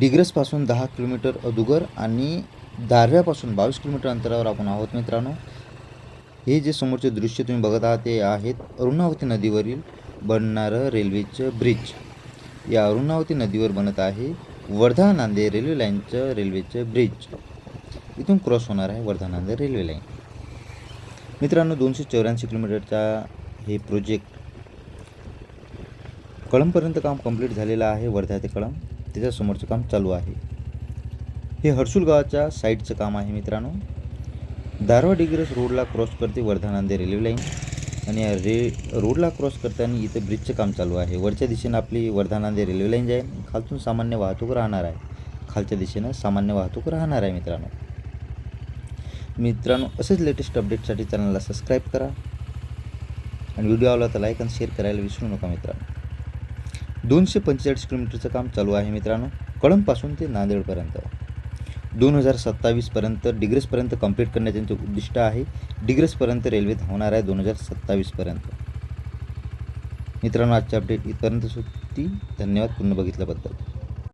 डिग्रसपासून दहा किलोमीटर अदुगर आणि दारव्यापासून बावीस किलोमीटर अंतरावर आपण आहोत मित्रांनो. हे जे समोरचे दृश्य तुम्ही बघत आहात ते आहेत अरुणावती नदीवरील बनणारं रेल्वेचं ब्रिज. या अरुणावती नदीवर बनत आहे वर्धा नांदेड रेल्वे लाईनचं रेल्वेचं ब्रिज. इथून क्रॉस होणार आहे वर्धा नांदेड रेल्वे लाईन. मित्रांनो दोनशे चौऱ्याऐंशी किलोमीटरचा हे प्रोजेक्ट कळमपर्यंत काम कंप्लीट झालेलं आहे वर्धा ते कळम कळंब त्याच्यासमोरचं काम चालू आहे. हे हर्सुल गावाच्या साईडचं काम आहे मित्रांनो. दारवा डिग्रस रोडला क्रॉस करते वर्धा नांदेड रेल्वे लाईन आणि या रे रोडला क्रॉस करताना इथं ब्रिजचं काम चालू आहे. वरच्या दिशेनं आपली वर्धा नांदेड रेल्वे लाईन जाईल खालतून सामान्य वाहतूक राहणार आहे. खालच्या दिशेनं सामान्य वाहतूक राहणार आहे मित्रांनो. मित्रांनो असेच लेटेस्ट अपडेटसाठी चॅनलला सबस्क्राईब करा. आणि व्हिडिओ आवडला तर लाईक आणि शेअर करायला विसरू नका मित्रांनो. दोनशे पंचेचाळीस किलोमीटरचं काम चालू आहे मित्रांनो. कळंबपासून ते नांदेडपर्यंत. दोन हजार सत्तावीसपर्यंत डिग्रसपर्यंत कंप्लीट करण्याचे त्यांचे उद्दिष्ट आहे. डिग्रसपर्यंत रेल्वे धावणार आहे दोन हजार सत्तावीसपर्यंत मित्रांनो आजच्या अपडेट इथपर्यंत सुट्टी धन्यवाद. पूर्ण बघितल्याबद्दल.